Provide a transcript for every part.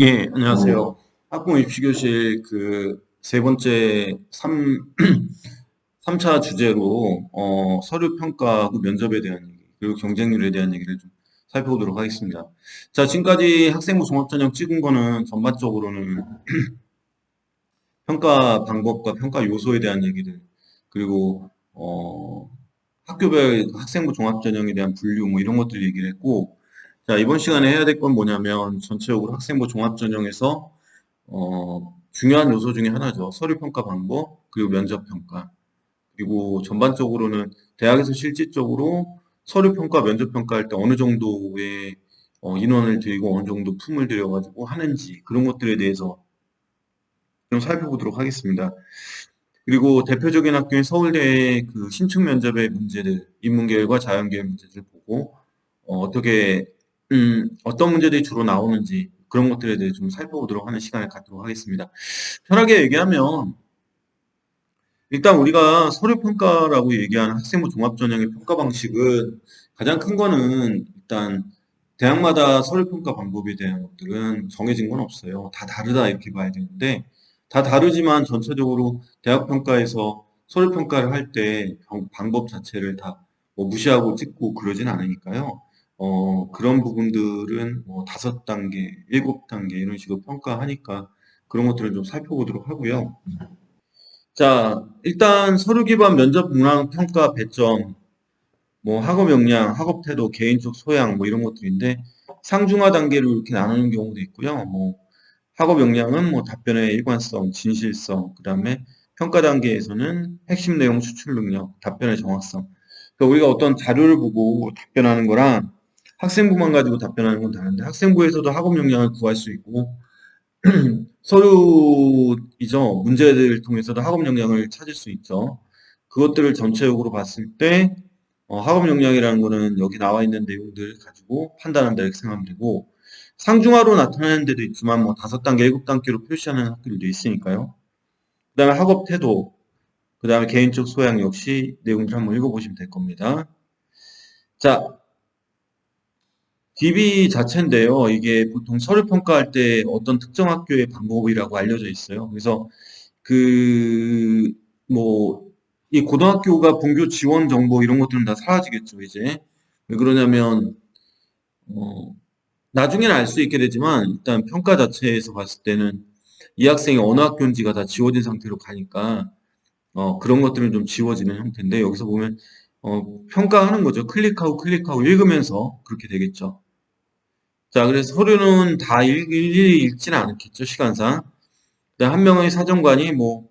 예, 안녕하세요. 학부모 입시교실 그 세 번째 3, 삼차 주제로 어, 서류 평가하고 면접에 대한 얘기, 그리고 경쟁률에 대한 얘기를 좀 살펴보도록 하겠습니다. 자, 지금까지 학생부 종합전형 찍은 거는 전반적으로는 평가 방법과 평가 요소에 대한 얘기들, 그리고 어, 학교별 학생부 종합전형에 대한 분류 뭐 이런 것들 얘기를 했고, 자, 이번 시간에 해야 될 건 뭐냐면 전체적으로 학생부 종합전형에서 어, 중요한 요소 중에 하나죠. 서류 평가 방법, 그리고 면접 평가. 그리고 전반적으로는 대학에서 실질적으로 서류 평가, 면접 평가 할 때 어느 정도의 어, 인원을 들이고 어느 정도 품을 들여가지고 하는지 그런 것들에 대해서 좀 살펴보도록 하겠습니다. 그리고 대표적인 학교인 서울대의 그 신축 면접의 문제들, 인문계열과 자연계열 문제들 보고 어, 떻게 음, 어떤 문제들이 주로 나오는지 그런 것들에 대해 좀 살펴보도록 하는 시간을 갖도록 하겠습니다. 편하게 얘기하면 일단 우리가 서류 평가라고 얘기하는 학생부 종합 전형의 평가 방식은 가장 큰 거는 일단 대학마다 서류 평가 방법에 대한 것들은 정해진 건 없어요. 다 다르다 이렇게 봐야 되는데 다 다르지만 전체적으로 대학 평가에서 서류 평가를 할 때 방법 자체를 다 뭐 무시하고 찍고 그러진 않으니까요. 어, 그런 부분들은 뭐 다섯 단계, 일곱 단계 이런 식으로 평가하니까 그런 것들을 좀 살펴보도록 하고요. 자, 일단 서류 기반 면접 문항 평가 배점, 뭐 학업 역량, 학업 태도, 개인적 소양 뭐 이런 것들인데 상중하 단계로 이렇게 나누는 경우도 있고요. 뭐 학업 역량은 뭐 답변의 일관성, 진실성, 그다음에 평가 단계에서는 핵심 내용 추출 능력, 답변의 정확성. 그러니까 우리가 어떤 자료를 보고 답변하는 거랑 학생부만 가지고 답변하는 건 다른데 학생부에서도 학업 역량을 구할 수 있고 서류이죠. 문제들을 통해서도 학업 역량을 찾을 수 있죠. 그것들을 전체적으로 봤을 때 어, 학업 역량이라는 거는 여기 나와 있는 내용들 가지고 판단한다 이렇게 생각하면 되고 상중하로 나타나는 데도 있지만 뭐 다섯 단계, 일곱 단계로 표시하는 학교들도 있으니까요. 그 다음에 학업 태도, 그 다음에 개인적 소양 역시 내용들 한번 읽어보시면 될 겁니다. 자, DB 자체인데요. 이게 보통 서류 평가할 때 어떤 특정 학교의 방법이라고 알려져 있어요. 그래서 그, 뭐, 이 고등학교가 분교 지원 정보 이런 것들은 다 사라지겠죠, 이제. 왜 그러냐면, 어, 나중에는 알 수 있게 되지만, 일단 평가 자체에서 봤을 때는 이 학생이 어느 학교인지가 다 지워진 상태로 가니까, 어, 그런 것들은 좀 지워지는 형태인데, 여기서 보면, 어, 평가하는 거죠. 클릭하고 클릭하고 읽으면서 그렇게 되겠죠. 자, 그래서 서류는 다 일, 일일이 읽지는 않겠죠, 시간상. 한 명의 사정관이 뭐,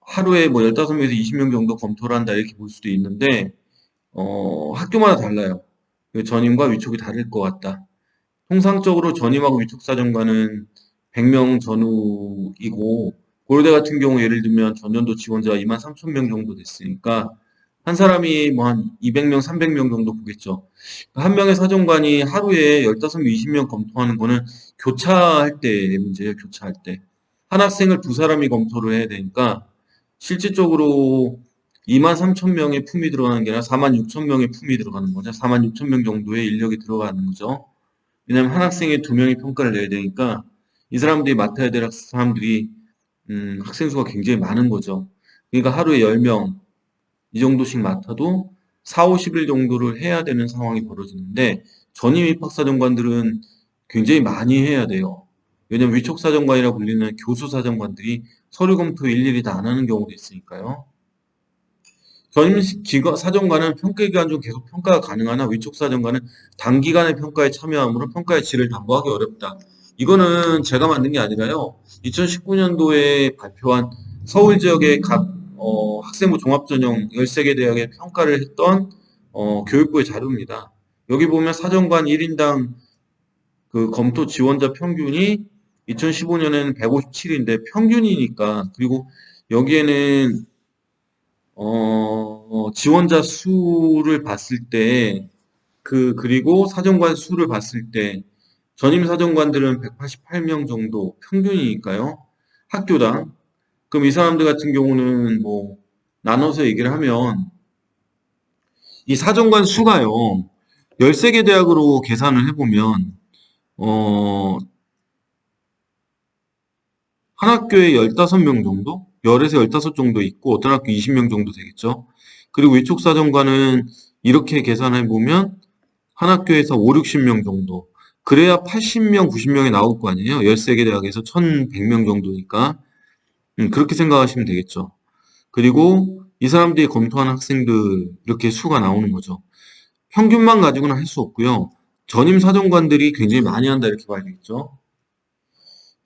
하루에 뭐 15명에서 20명 정도 검토를 한다, 이렇게 볼 수도 있는데, 어, 학교마다 달라요. 그 전임과 위촉이 다를 것 같다. 통상적으로 전임하고 위촉 사정관은 100명 전후이고, 고려대 같은 경우 예를 들면 전년도 지원자가 2만 3천 명 정도 됐으니까, 한 사람이 뭐 한 200명, 300명 정도 보겠죠. 한 명의 사정관이 하루에 15명, 20명 검토하는 거는 교차할 때의 문제예요, 교차할 때. 한 학생을 두 사람이 검토를 해야 되니까 실질적으로 2만 3천 명의 품이 들어가는 게 아니라 4만 6천 명의 품이 들어가는 거죠. 4만 6천 명 정도의 인력이 들어가는 거죠. 왜냐하면 한 학생에 두 명이 평가를 내야 되니까 이 사람들이 맡아야 될 사람들이 음, 학생 수가 굉장히 많은 거죠. 그러니까 하루에 10명, 이 정도씩 맡아도 4, 50일 정도를 해야 되는 상황이 벌어지는데 전임 입학사정관들은 굉장히 많이 해야 돼요. 왜냐면 위촉사정관이라 불리는 교수사정관들이 서류 검토 일일이 다 안 하는 경우도 있으니까요. 전임 사정관은 평가 기간 중 계속 평가가 가능하나 위촉사정관은 단기간의 평가에 참여함으로 평가의 질을 담보하기 어렵다. 이거는 제가 만든 게 아니라요. 2019년도에 발표한 서울 지역의 각 어, 학생부 종합전형 13개 대학의 평가를 했던 어, 교육부의 자료입니다. 여기 보면 사정관 1인당 그 검토 지원자 평균이 2015년에는 157인데 평균이니까 그리고 여기에는 어, 지원자 수를 봤을 때 그 그리고 사정관 수를 봤을 때 전임 사정관들은 188명 정도 평균이니까요. 학교당 그럼 이 사람들 같은 경우는 뭐 나눠서 얘기를 하면 이 사정관 수가요. 13개 대학으로 계산을 해보면 어 한 학교에 15명 정도? 10에서 15 정도 있고 어떤 학교 20명 정도 되겠죠. 그리고 위촉 사정관은 이렇게 계산해 보면 한 학교에서 5, 60명 정도. 그래야 80명, 90명이 나올 거 아니에요. 13개 대학에서 1100명 정도니까. 음, 그렇게 생각하시면 되겠죠. 그리고 이 사람들이 검토한 학생들 이렇게 수가 나오는 거죠. 평균만 가지고는 할 수 없고요. 전임 사정관들이 굉장히 많이 한다 이렇게 봐야 되겠죠.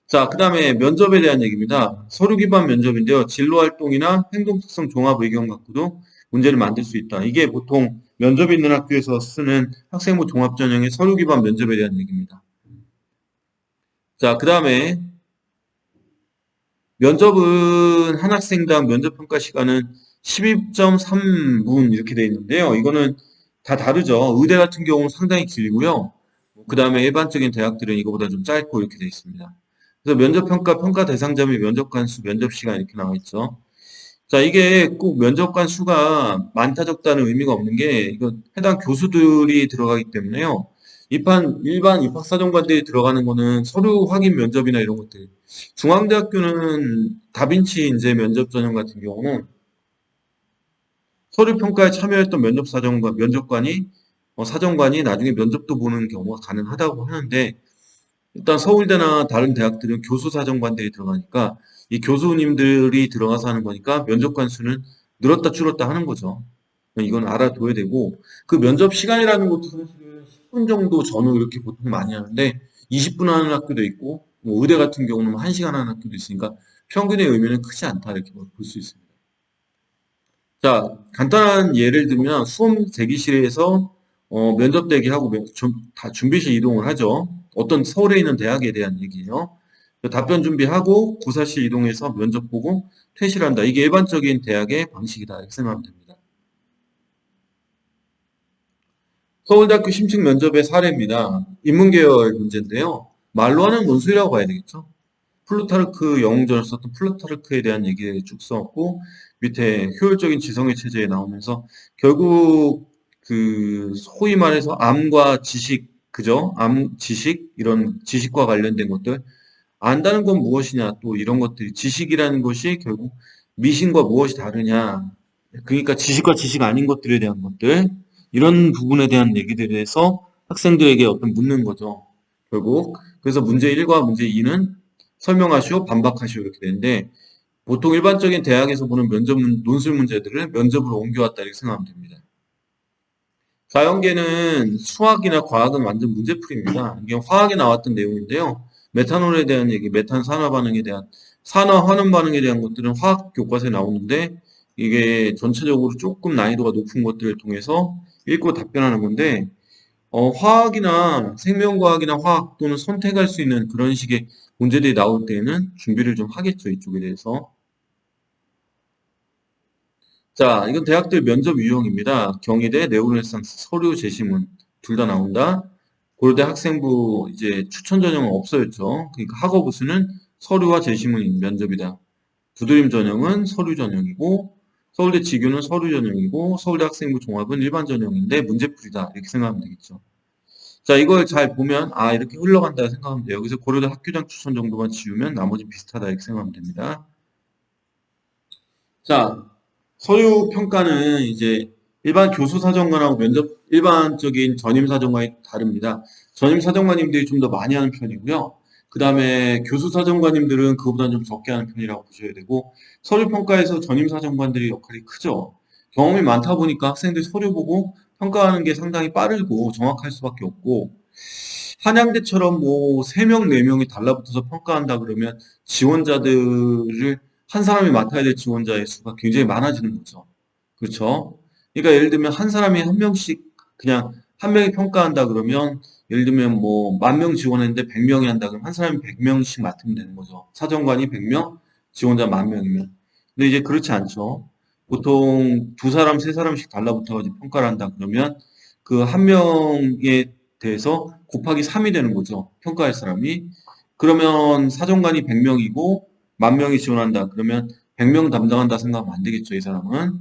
자, 그 다음에 면접에 대한 얘기입니다. 서류 기반 면접인데요. 진로 활동이나 행동 특성 종합 의견 갖고도 문제를 만들 수 있다. 이게 보통 면접이 있는 학교에서 쓰는 학생부 종합 전형의 서류 기반 면접에 대한 얘기입니다. 자, 그 다음에 면접은 한 학생당 면접 평가 시간은 12.3분 이렇게 되어 있는데요. 이거는 다 다르죠. 의대 같은 경우는 상당히 길고요. 그 다음에 일반적인 대학들은 이거보다 좀 짧고 이렇게 되어 있습니다. 그래서 면접 평가, 평가 대상자 및 면접 관 수, 면접 시간 이렇게 나와 있죠. 자, 이게 꼭 면접관 수가 많다 적다는 의미가 없는 게 이거 해당 교수들이 들어가기 때문에요. 입한 일반 입학사정관들이 들어가는 거는 서류 확인 면접이나 이런 것들. 중앙대학교는 다빈치 인재 면접 전형 같은 경우는 서류 평가에 참여했던 면접 사정관 면접관이 어, 사정관이 나중에 면접도 보는 경우가 가능하다고 하는데 일단 서울대나 다른 대학들은 교수 사정관들이 들어가니까 이 교수님들이 들어가서 하는 거니까 면접관 수는 늘었다 줄었다 하는 거죠. 이건 알아둬야 되고 그 면접 시간이라는 것도 사실은 10분 정도 전후 이렇게 보통 많이 하는데 20분 하는 학교도 있고 뭐 의대 같은 경우는 1시간 하는 학교도 있으니까 평균의 의미는 크지 않다 이렇게 볼 수 있습니다. 자, 간단한 예를 들면 수험 대기실에서 어, 면접 대기하고 다 준비실 이동을 하죠. 어떤 서울에 있는 대학에 대한 얘기예요. 답변 준비하고 고사실 이동해서 면접 보고 퇴실한다. 이게 일반적인 대학의 방식이다. 이렇게 생각하면 됩니다. 서울대학교 심층 면접의 사례입니다. 인문계열 문제인데요. 말로 하는 논술이라고 봐야 되겠죠. 플루타르크 영웅전을 썼던 플루타르크에 대한 얘기를 쭉 써왔고 밑에 효율적인 지성의 체제에 나오면서 결국 그 소위 말해서 암과 지식 그죠? 암 지식 이런 지식과 관련된 것들 안다는 건 무엇이냐 또 이런 것들이 지식이라는 것이 결국 미신과 무엇이 다르냐 그러니까 지식과 지식 아닌 것들에 대한 것들 이런 부분에 대한 얘기들에 대해서 학생들에게 어떤 묻는 거죠. 결국 그래서 문제 1과 문제 2는 설명하시오, 반박하시오 이렇게 되는데 보통 일반적인 대학에서 보는 면접 문- 논술 문제들을 면접으로 옮겨왔다 이렇게 생각하면 됩니다. 4연계는 수학이나 과학은 완전 문제풀이입니다. 이게 화학에 나왔던 내용인데요. 메탄올에 대한 얘기, 메탄 산화 반응에 대한 산화 환원 반응에 대한 것들은 화학 교과서에 나오는데 이게 전체적으로 조금 난이도가 높은 것들을 통해서 읽고 답변하는 건데 어, 화학이나 생명과학이나 화학 또는 선택할 수 있는 그런 식의 문제들이 나올 때는 준비를 좀 하겠죠, 이쪽에 대해서. 자, 이건 대학들 면접 유형입니다. 경희대, 네오르네상스, 서류 제시문 둘 다 나온다. 고려대 학생부 이제 추천 전형은 없어졌죠. 그러니까 학업 우수는 서류와 제시문 면접이다. 부드림 전형은 서류 전형이고 서울대 지교는 서류 전형이고 서울대 학생부 종합은 일반 전형인데 문제풀이다 이렇게 생각하면 되겠죠. 자 이걸 잘 보면 아 이렇게 흘러간다 생각하면 돼요. 여기서 고려대 학교장 추천 정도만 지우면 나머지 비슷하다 이렇게 생각하면 됩니다. 자 서류 평가는 이제 일반 교수 사정관하고 면접 일반적인 전임 사정관이 다릅니다. 전임 사정관님들이 좀 더 많이 하는 편이고요. 그 다음에 교수 사정관님들은 그거보다는 좀 적게 하는 편이라고 보셔야 되고 서류 평가에서 전임 사정관들의 역할이 크죠. 경험이 많다 보니까 학생들 서류 보고 평가하는 게 상당히 빠르고 정확할 수밖에 없고 한양대처럼 뭐 3명, 4명이 달라붙어서 평가한다 그러면 지원자들을 한 사람이 맡아야 될 지원자의 수가 굉장히 많아지는 거죠. 그렇죠? 그러니까 예를 들면 한 사람이 한 명씩 그냥 한 명이 평가한다 그러면 예를 들면 뭐 만 명 지원했는데 100명이 한다 그러면 한 사람이 100명씩 맡으면 되는 거죠. 사정관이 100명, 지원자 만 명이면. 근데 이제 그렇지 않죠. 보통 두 사람, 세 사람씩 달라붙어가지고 평가를 한다 그러면 그 한 명에 대해서 곱하기 3이 되는 거죠. 평가할 사람이. 그러면 사정관이 100명이고 만 명이 지원한다. 그러면 100명 담당한다 생각하면 안 되겠죠. 이 사람은.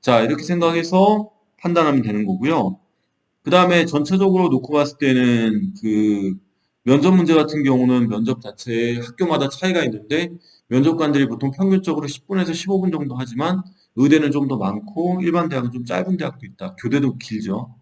자, 이렇게 생각해서 판단하면 되는 거고요. 그 다음에 전체적으로 놓고 봤을 때는 그 면접 문제 같은 경우는 면접 자체에 학교마다 차이가 있는데 면접관들이 보통 평균적으로 10분에서 15분 정도 하지만 의대는 좀 더 많고 일반 대학은 좀 짧은 대학도 있다. 교대도 길죠.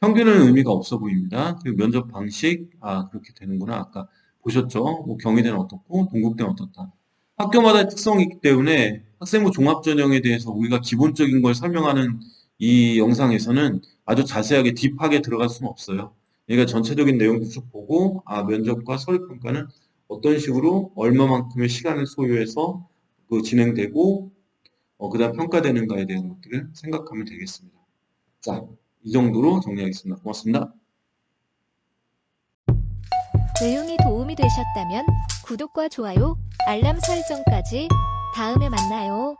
평균은 의미가 없어 보입니다. 그리고 면접 방식, 아, 그렇게 되는구나. 아까 보셨죠? 뭐 경희대는 어떻고, 동국대는 어떻다. 학교마다 특성이 있기 때문에 학생부 종합전형에 대해서 우리가 기본적인 걸 설명하는 이 영상에서는 아주 자세하게 딥하게 들어갈 수는 없어요. 그러니까 전체적인 내용도 쭉 보고, 아, 면접과 서류평가는 어떤 식으로 얼마만큼의 시간을 소요해서 그 진행되고, 어, 그 다음 평가되는가에 대한 것들을 생각하면 되겠습니다. 자, 이 정도로 정리하겠습니다. 고맙습니다. 내용이 도움이 되셨다면 구독과 좋아요, 알람 설정까지 다음에 만나요.